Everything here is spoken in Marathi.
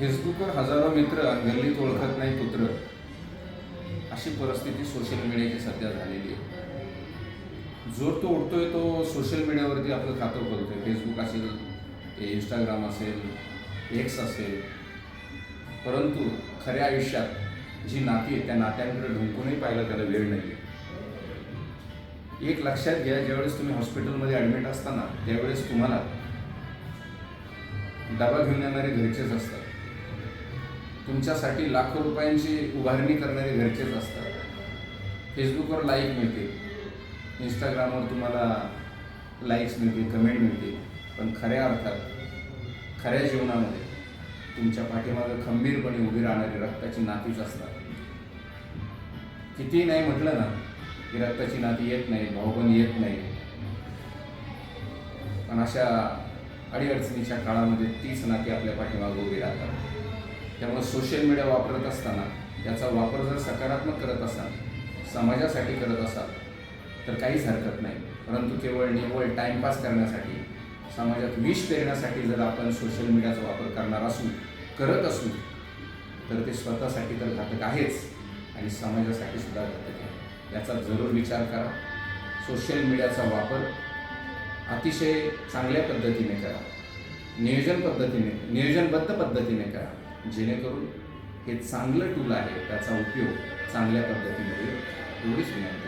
फेसबुकवर हजारो मित्र गल्लीत ओळखत नाही पुत्र. अशी परिस्थिती सोशल मीडियाची सध्या झालेली आहे. जोर तो उठतोय तो सोशल मीडियावरती आपलं खातं खोलतोय. फेसबुक असेल इंस्टाग्राम असेल एक्स असेल. परंतु खऱ्या आयुष्यात जी नाती आहे त्या नात्यांकडे ढुंकूनही पाहिलं त्याला वेळ नाही एक लक्षात घ्या ज्यावेळेस तुम्ही हॉस्पिटलमध्ये ॲडमिट असताना त्यावेळेस तुम्हाला डबा घेऊन येणारे घरचेच असतात. तुमच्यासाठी लाखो रुपयांची उभारणी करणारे घरचेच असतात. फेसबुकवर लाईक मिळते इंस्टाग्रामवर तुम्हाला लाईक्स मिळतील कमेंट मिळतील. पण खऱ्या अर्थात खऱ्या जीवनामध्ये तुमच्या पाठीमागं खंबीरपणे उभी राहणारी रक्ताची नातीच असतात. कितीही नाही म्हटलं ना की रक्ताची नाती येत नाही भाऊबंद येत नाही. पण अशा अडीअडचणीच्या काळामध्ये तीच नाती आपल्या पाठीमागं उभी राहतात. त्यामुळे सोशल मीडिया वापरत असताना याचा वापर जर सकारात्मक करत असाल समाजासाठी करत असाल तर काहीच हरकत नाही. परंतु केवळ निव्वळ टाईमपास करण्यासाठी समाजात विष पेरण्यासाठी जर आपण सोशल मीडियाचा वापर करणार असू करत असू तर ते स्वतःसाठी तर घातक आहेच आणि समाजासाठी सुद्धा घातक आहे. याचा जरूर विचार करा. सोशल मीडियाचा वापर अतिशय चांगल्या पद्धतीने करा. नियोजन पद्धतीने नियोजनबद्ध पद्धतीने करा. जेणेकरून हे चांगलं टूल आहे त्याचा उपयोग चांगल्या पद्धतीमध्ये एवढीच विनंती.